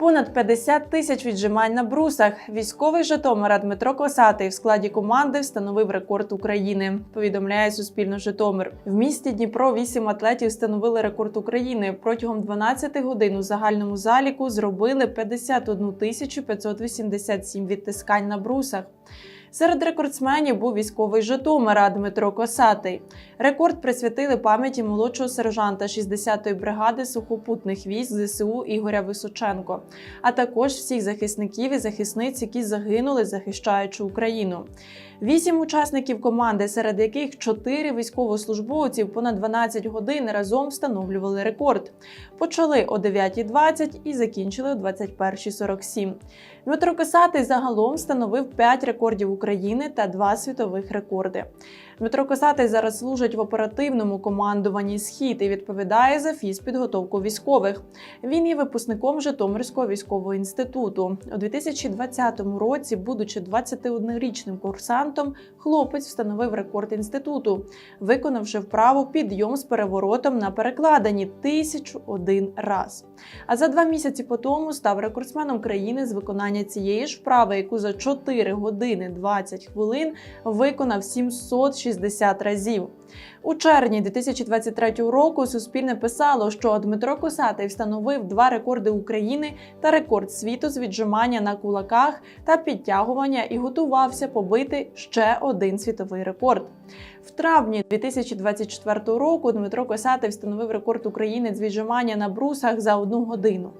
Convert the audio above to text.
Понад 50 тисяч віджимань на брусах. Військовий Житомира Дмитро Косатий в складі команди встановив рекорд України. Повідомляє Суспільно Житомир. В місті Дніпро вісім атлетів встановили рекорд України. Протягом 12 годин у загальному заліку зробили 51 тисячу 587 відтискань на брусах. Серед рекордсменів був військовий Житомира Дмитро Косатий. Рекорд присвятили пам'яті молодшого сержанта 60-ї бригади сухопутних військ ЗСУ Ігоря Височенко, а також всіх захисників і захисниць, які загинули, захищаючи Україну. Вісім учасників команди, серед яких чотири військовослужбовців понад 12 годин разом встановлювали рекорд. Почали о 9.20 і закінчили о 21.47. Дмитро Косатий загалом встановив 5 рекордів України та 2 світових рекорди. Дмитро Косатий зараз служить в оперативному командуванні Схід і відповідає за фізпідготовку військових. Він є випускником Житомирського військового інституту. У 2020 році, будучи 21-річним курсантом, хлопець встановив рекорд інституту, виконавши вправу підйом з переворотом на тисячу один раз. А за два місяці по тому став рекордсменом країни з виконання цієї ж вправи, яку за 4 години 20 хвилин виконав 760 разів. У червні 2023 року Суспільне писало, що Дмитро Косатий встановив два рекорди України та рекорд світу з віджимання на кулаках та підтягування і готувався побити ще один світовий рекорд. В травні 2024 року Дмитро Косатий встановив рекорд України з віджимання на брусах за одну годину.